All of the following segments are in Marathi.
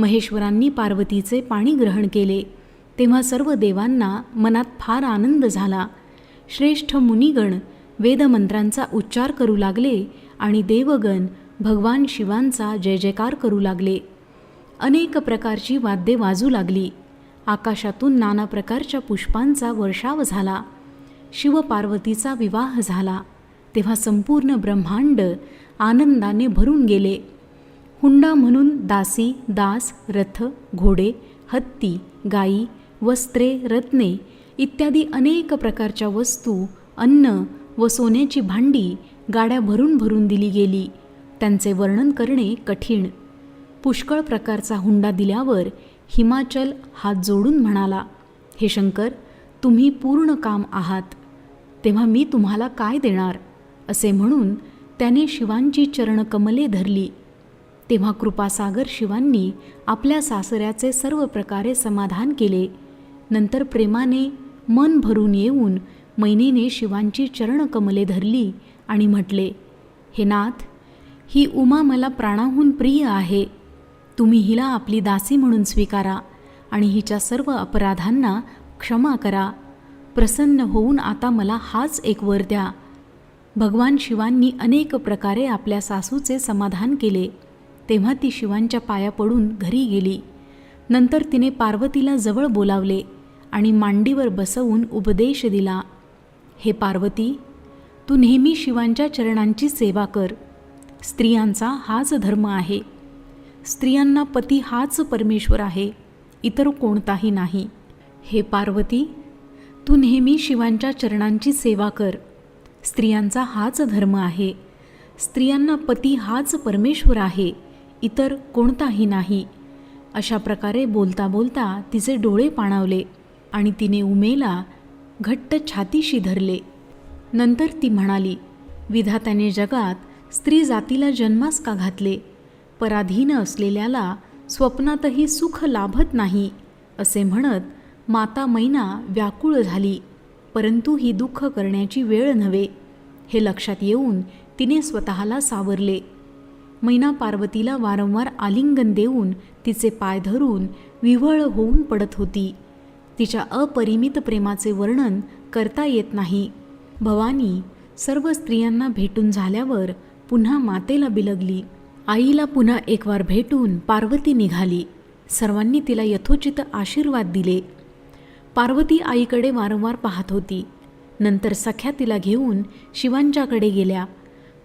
महेश्वरांनी पार्वतीचे पाणी ग्रहण केले. तेव्हा सर्व देवांना मनात फार आनंद झाला. श्रेष्ठ मुनिगण वेदमंत्रांचा उच्चार करू लागले आणि देवगण भगवान शिवांचा जय जयकार करू लागले. अनेक प्रकारची वाद्ये वाजू लागली. आकाशातून नाना प्रकारच्या पुष्पांचा वर्षाव झाला. शिवपार्वतीचा विवाह झाला. तेव्हा संपूर्ण ब्रह्मांड आनंदाने भरून गेले. हुंडा म्हणून दासी दास रथ घोडे हत्ती गायी वस्त्रे रत्ने इत्यादी अनेक प्रकारच्या वस्तू अन्न व सोन्याची भांडी गाड्या भरून भरून दिली गेली. त्यांचे वर्णन करणे कठीण. पुष्कळ प्रकारचा हुंडा दिल्यावर हिमाचल हात जोडून म्हणाला हे शंकर तुम्ही पूर्ण काम आहात. तेव्हा मी तुम्हाला काय देणार? असे म्हणून त्याने शिवांची चरणकमले धरली. तेव्हा कृपासागर शिवांनी आपल्या सासऱ्याचे सर्व प्रकारे समाधान केले. नंतर प्रेमाने मन भरून येऊन मैनेने शिवांची चरणकमले धरली आणि म्हटले हे नाथ ही उमा मला प्राणाहून प्रिय आहे. तुम्ही हिला आपली दासी म्हणून स्वीकारा आणि हिच्या सर्व अपराधांना क्षमा करा. प्रसन्न होऊन आता मला हाच एक वर द्या. भगवान शिवांनी अनेक प्रकारे आपल्या सासूचे समाधान केले. तेव्हा ती शिवांच्या पाया पडून घरी गेली. नंतर तिने पार्वतीला जवळ बोलावले आणि मांडीवर बसवून उपदेश दिला हे पार्वती तू नेहमी शिवांच्या चरणांची सेवा कर. स्त्रियांचा हाच धर्म आहे. स्त्रियांना पती हाच परमेश्वर आहे इतर कोणताही नाही. हे पार्वती तू नेहमी शिवांच्या चरणांची सेवा कर. स्त्रियांचा हाच धर्म आहे. स्त्रियांना पती हाच परमेश्वर आहे. इतर कोणताही नाही. अशा प्रकारे बोलता बोलता तिचे डोळे पाणावले आणि तिने उमेला घट्ट छातीशी धरले. नंतर ती म्हणाली विधात्याने जगात स्त्री जातीला जन्मास का घातले? पराधीन असलेल्याला स्वप्नातही सुख लाभत नाही असे म्हणत माता मैना व्याकुळ झाली. परंतु ही दुःख करण्याची वेळ नव्हे. हे लक्षात येऊन तिने स्वतःला सावरले. मैना पार्वतीला वारंवार आलिंगन देऊन तिचे पाय धरून विव्हळ होऊन पडत होती. तिच्या अपरिमित प्रेमाचे वर्णन करता येत नाही. भवानी सर्व स्त्रियांना भेटून झाल्यावर पुन्हा मातेला बिलगली. आईला पुन्हा एक वार भेटून पार्वती निघाली. सर्वांनी तिला यथोचित आशीर्वाद दिले. पार्वती आईकडे वारंवार पाहत होती. नंतर सख्या तिला घेऊन शिवांच्याकडे गेल्या.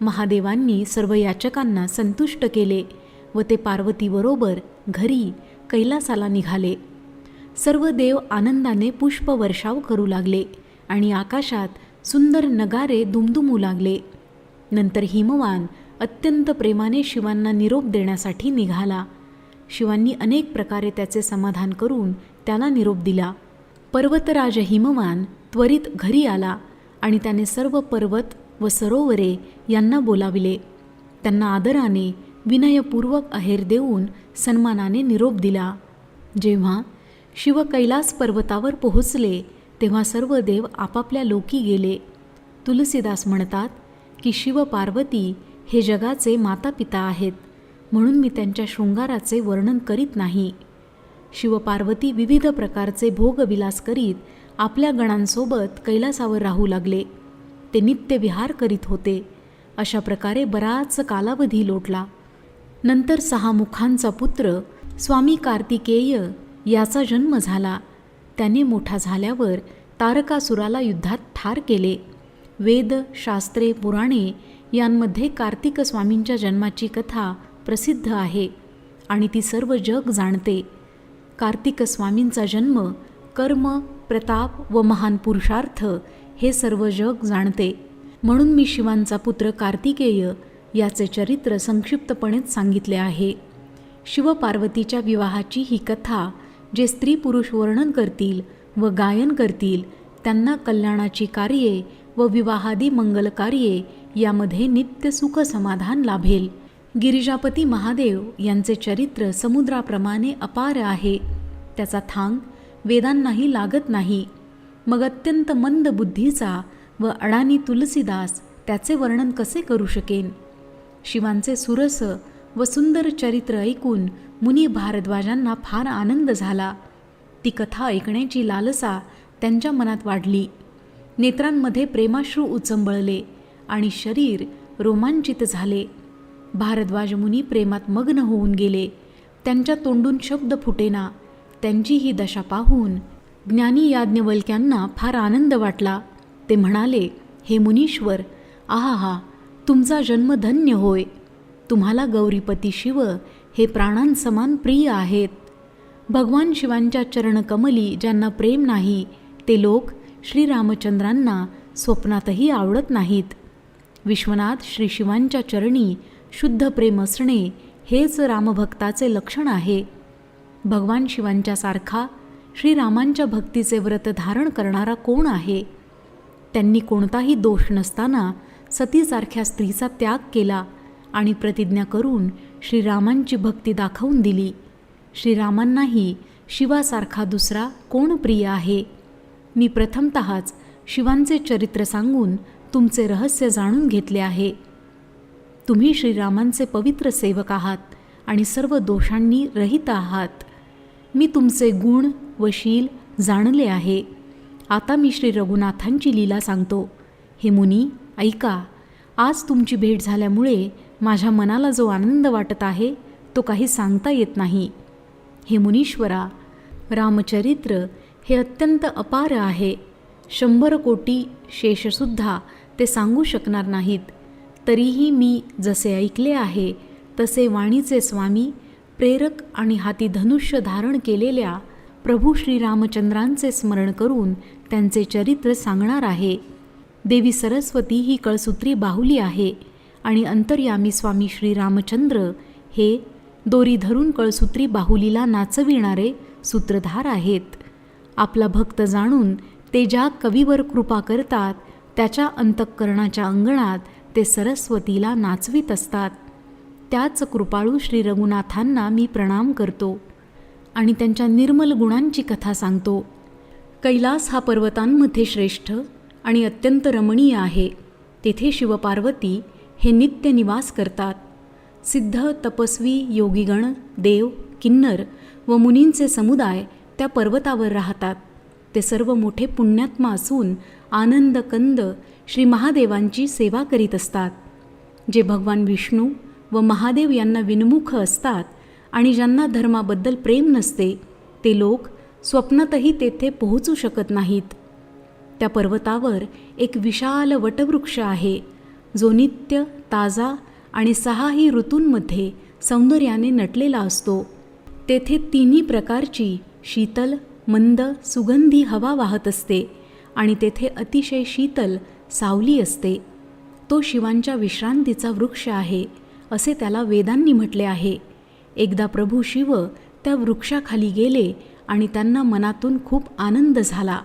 महादेवांनी सर्व याचकांना संतुष्ट केले व ते पार्वतीबरोबर घरी कैलासाला निघाले. सर्व देव आनंदाने पुष्पवर्षाव करू लागले आणि आकाशात सुंदर नगारे दुमदुमू लागले. नंतर हिमवान अत्यंत प्रेमाने शिवांना निरोप देण्यासाठी निघाला. शिवांनी अनेक प्रकारे त्याचे समाधान करून त्याला निरोप दिला. पर्वतराज हिमवान त्वरित घरी आला आणि त्याने सर्व पर्वत व सरोवरे यांना बोलाविले. त्यांना आदराने विनयपूर्वक अहेर देऊन सन्मानाने निरोप दिला. जेव्हा शिव कैलास पर्वतावर पोहोचले तेव्हा सर्व देव आपापल्या लोकी गेले. तुलसीदास म्हणतात की शिव पार्वती हे जगाचे मातापिता आहेत. म्हणून मी त्यांच्या शृंगाराचे वर्णन करीत नाही. शिवपार्वती विविध प्रकारचे भोगविलास करीत आपल्या गणांसोबत कैलासावर राहू लागले. ते नित्य विहार करीत होते. अशा प्रकारे बराच कालावधी लोटला. नंतर सहा मुखांचा पुत्र स्वामी कार्तिकेय याचा जन्म झाला. त्याने मोठा झाल्यावर तारकासुराला युद्धात ठार केले. वेद शास्त्रे पुराणे यांमध्ये कार्तिक स्वामींच्या जन्माची कथा प्रसिद्ध आहे आणि ती सर्व जग जाणते. कार्तिक स्वामींचा जन्म कर्म प्रताप व महान पुरुषार्थ हे सर्व जग जाणते. म्हणून मी शिवांचा पुत्र कार्तिकेय याचे चरित्र संक्षिप्तपणेच सांगितले आहे. शिवपार्वतीच्या विवाहाची ही कथा जे स्त्री पुरुष वर्णन करतील व गायन करतील त्यांना कल्याणाची कार्ये व विवाहादी मंगल कार्ये यामध्ये नित्य सुख समाधान लाभेल. गिरिजापती महादेव यांचे चरित्र समुद्राप्रमाणे अपार आहे. त्याचा थांग वेदांनाही लागत नाही. मग अत्यंत मंद बुद्धीचा व अडाणी तुलसीदास त्याचे वर्णन कसे करू शकेन? शिवांचे सुरस व सुंदर चरित्र ऐकून मुनी भारद्वाजांना फार आनंद झाला. ती कथा ऐकण्याची लालसा त्यांच्या मनात वाढली. नेत्रांमध्ये प्रेमाश्रू उचंबळले आणि शरीर रोमांचित झाले. भारद्वाज मुनी प्रेमात मग्न होऊन गेले. त्यांच्या तोंडून शब्द फुटेना. त्यांची ही दशा पाहून ज्ञानी याज्ञवल्क्यांना फार आनंद वाटला. ते म्हणाले हे मुनीश्वर आहा तुमचा जन्म धन्य होय. तुम्हाला गौरीपती शिव हे प्राणांसमान प्रिय आहेत. भगवान शिवांच्या चरणकमली ज्यांना प्रेम नाही ते लोक श्रीरामचंद्रांना स्वप्नातही आवडत नाहीत. विश्वनाथ श्री शिवांच्या चरणी शुद्ध प्रेम असणे हेच रामभक्ताचे लक्षण आहे. भगवान शिवांच्या सारखा श्रीरामांच्या भक्तीचे व्रत धारण करणारा कोण आहे? त्यांनी कोणताही दोष नसताना सतीसारख्या स्त्रीचा त्याग केला आणि प्रतिज्ञा करून श्रीरामांची भक्ती दाखवून दिली. श्रीरामांनाही शिवासारखा दुसरा कोण प्रिय आहे? मी प्रथमतःच शिवांचे चरित्र सांगून तुमचे रहस्य जाणून घेतले आहे. तुम्ही श्रीरामांचे पवित्र सेवक आहात आणि सर्व दोषांनी रहित आहात. मी तुमचे गुण व शील जाणले आहे. आता मी श्री रघुनाथांची लीला सांगतो. हे मुनी ऐका. आज तुमची भेट झाल्यामुळे माझ्या मनाला जो आनंद वाटत आहे तो काही सांगता येत नाही. हे मुनीश्वरा रामचरित्र हे अत्यंत अपार आहे. शंभर कोटी शेषसुद्धा ते सांगू शकणार नाहीत. तरीही मी जसे ऐकले आहे तसे वाणीचे स्वामी प्रेरक आणि हाती धनुष्य धारण केलेल्या प्रभू श्रीरामचंद्रांचे स्मरण करून त्यांचे चरित्र सांगणार आहे. देवी सरस्वती ही कळसूत्री बाहुली आहे आणि अंतर्यामी स्वामी श्रीरामचंद्र हे दोरी धरून कळसूत्री बाहुलीला नाचविणारे सूत्रधार आहेत. आपला भक्त जाणून ते ज्या कवीवर कृपा करतात त्याच्या अंतःकरणाच्या अंगणात ते सरस्वतीला नाचवीत असतात. त्याच कृपाळू श्री रघुनाथांना मी प्रणाम करतो. आणि त्यांच्या निर्मल गुणांची कथा सांगतो. कैलास हा पर्वतांमध्ये श्रेष्ठ आणि अत्यंत रमणीय आहे. तेथे शिवपार्वती हे नित्य निवास करतात. सिद्ध तपस्वी योगीगण देव किन्नर व मुनींचे समुदाय त्या पर्वतावर राहतात. ते सर्व मोठे पुण्यात्मा असून आनंद कंद श्री महादेवांची सेवा करीत असतात. जे भगवान विष्णू व महादेव यांना विनमुख असतात आणि ज्यांना धर्माबद्दल प्रेम नसते ते लोक स्वप्नातही तेथे पोहोचू शकत नाहीत. त्या पर्वतावर एक विशाल वटवृक्ष आहे जो नित्य ताजा आणि सहाही ऋतूंमध्ये सौंदर्याने नटलेला असतो. तेथे तिन्ही प्रकारची शीतल मंद सुगंधी हवा वाहत असते आणि तेथे अतिशय शीतल सावली असते. तो शिवांच्या विश्रांतीचा वृक्ष आहे असे त्याला वेदांनी म्हटले आहे. एकदा प्रभू शिव त्या वृक्षाखाली गेले आणि त्यांना मनातून खूप आनंद झाला.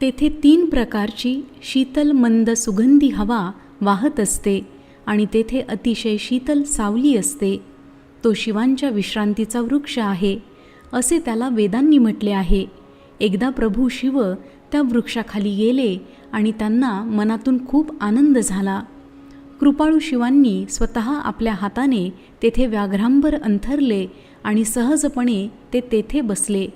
तेथे तीन प्रकारची शीतल मंद सुगंधी हवा वाहत असते आणि तेथे अतिशय शीतल सावली असते. तो शिवांच्या विश्रांतीचा वृक्ष आहे असे त्याला वेदांनी म्हटले आहे. एकदा प्रभू शिव त्या वृक्षाखाली गेले आणि त्यांना मनातून खूप आनंद झाला. कृपाळू शिवांनी स्वतः आपल्या हाताने तेथे व्याघ्रांबर अंथरले आणि सहजपणे ते तेथे बसले.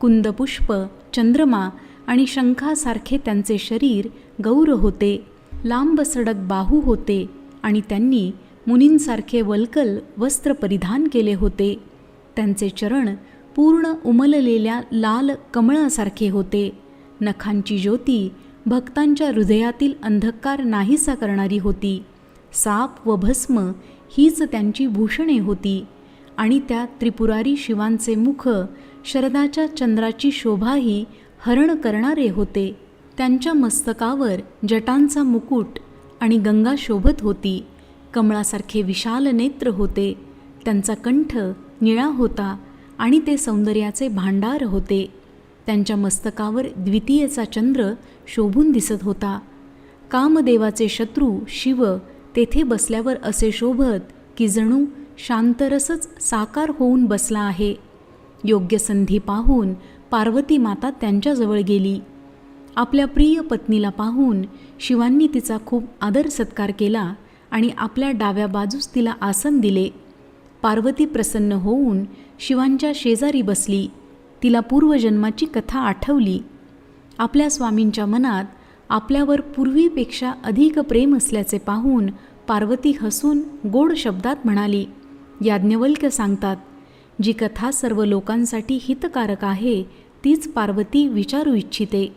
कुंदपुष्प चंद्रमा आणि शंखासारखे त्यांचे शरीर गौर होते. लांब सडक बाहू होते आणि त्यांनी मुनींसारखे वल्कल वस्त्र परिधान केले होते. त्यांचे चरण पूर्ण उमललेल्या लाल कमळासारखे होते. नखांची ज्योती भक्तांच्या हृदयातील अंधकार नाहीसा करणारी होती. साप व भस्म हीच त्यांची भूषणे होती आणि त्या त्रिपुरारी शिवांचे मुख शरदाच्या चंद्राची शोभाही हरण करणारे होते. त्यांच्या मस्तकावर जटांचा मुकुट आणि गंगा शोभत होती. कमळासारखे विशाल नेत्र होते. त्यांचा कंठ निळा होता आणि ते सौंदर्याचे भांडार होते. त्यांच्या मस्तकावर द्वितीयचा चंद्र शोभून दिसत होता. कामदेवाचे शत्रू शिव तेथे बसल्यावर असे शोभत की जणू शांतरसच साकार होऊन बसला आहे. योग्य संधी पाहून पार्वती माता त्यांच्याजवळ गेली. आपल्या प्रिय पत्नीला पाहून शिवांनी तिचा खूप आदर सत्कार केला आणि आपल्या डाव्या बाजूस तिला आसन दिले. पार्वती प्रसन्न होऊन शिवांच्या शेजारी बसली. तिला पूर्वजन्माची कथा आठवली. आपल्या स्वामींच्या मनात आपल्यावर पूर्वीपेक्षा अधिक प्रेम असल्याचे पाहून पार्वती हसून गोड शब्दात म्हणाली याज्ञवल्क्य सांगतात जी कथा सर्व लोकांसाठी हितकारक आहे तीच पार्वती विचारू इच्छिते.